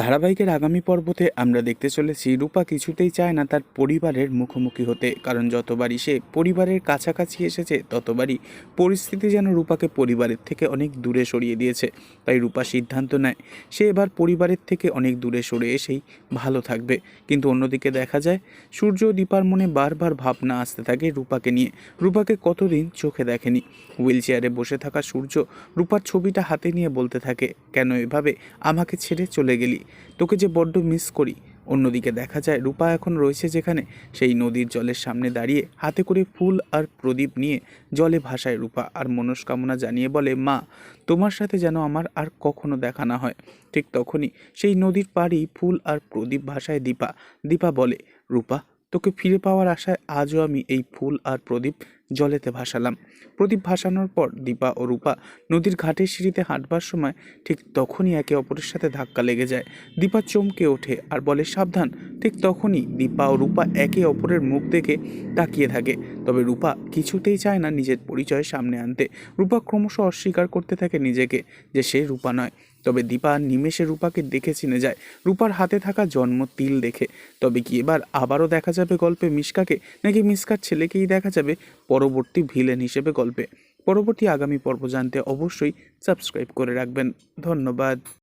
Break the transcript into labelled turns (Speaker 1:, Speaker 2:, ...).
Speaker 1: ধারাবাহিকের আগামী পর্বতে আমরা দেখতে চলেছি, রূপা কিছুতেই চায় না তার পরিবারের মুখোমুখি হতে, কারণ যতবারই সে পরিবারের কাছাকাছি এসেছে, ততবারই পরিস্থিতি যেন রূপাকে পরিবারের থেকে অনেক দূরে সরিয়ে দিয়েছে। তাই রূপা সিদ্ধান্ত নেয়, সে এবার পরিবারের থেকে অনেক দূরে সরে এসেই ভালো থাকবে। কিন্তু অন্যদিকে দেখা যায়, সূর্য দীপার মনে বারবার ভাবনা আসতে থাকে রূপাকে নিয়ে। রূপাকে কতদিন চোখে দেখেনি। হুইল চেয়ারে বসে থাকা সূর্য রূপার ছবিটা হাতে নিয়ে বলতে থাকে, কেন এভাবে? আমাকে ছেড়ে চলে গেলি। তোকে যে বড্ড মিস করি। অন্যদিকে দেখা যায় রূপা এখন রয়েছে যেখানে। সেই নদীর জলের সামনে দাঁড়িয়ে হাতে করে ফুল আর প্রদীপ নিয়ে জলে ভাসায় রূপা আর মনস্কামনা জানিয়ে বলে, মা, তোমার সাথে যেন আমার আর কখনো দেখা না হয়। ঠিক তখনই সেই নদীর পাড়েই ফুল আর প্রদীপ ভাসায় দীপা। দীপা বলে, রূপা, তোকে ফিরে পাওয়ার আশায় আজও আমি এই ফুল আর প্রদীপ জলেতে ভাসালাম। প্রদীপ ভাসানোর পর দীপা ও রূপা নদীর ঘাটের সিঁড়িতে হাঁটবার সময় ঠিক তখনই একে অপরের সাথে ধাক্কা লেগে যায়। দীপা চমকে ওঠে আর বলে, সাবধান। ঠিক তখনই দীপা ও রূপা একে অপরের মুখ দেখে তাকিয়ে থাকে। তবে রূপা কিছুতেই চায় না নিজের পরিচয় সামনে আনতে। রূপা ক্রমশ অস্বীকার করতে থাকে নিজেকে যে সে রূপা নয়। তবে দীপা নিমেষে রূপাকে দেখে চিনে যায়। রূপার হাতে থাকা জন্ম তিল দেখে। তবে কি এবার আবারও দেখা যাবে গল্পে মিশকাকে? নাকি মিশকার ছেলেকেই দেখা যাবে? পরবর্তী ভিলেন হিসেবে গল্পে। পরবর্তী আগামী পর্ব জানতে অবশ্যই সাবস্ক্রাইব করে রাখবেন। ধন্যবাদ।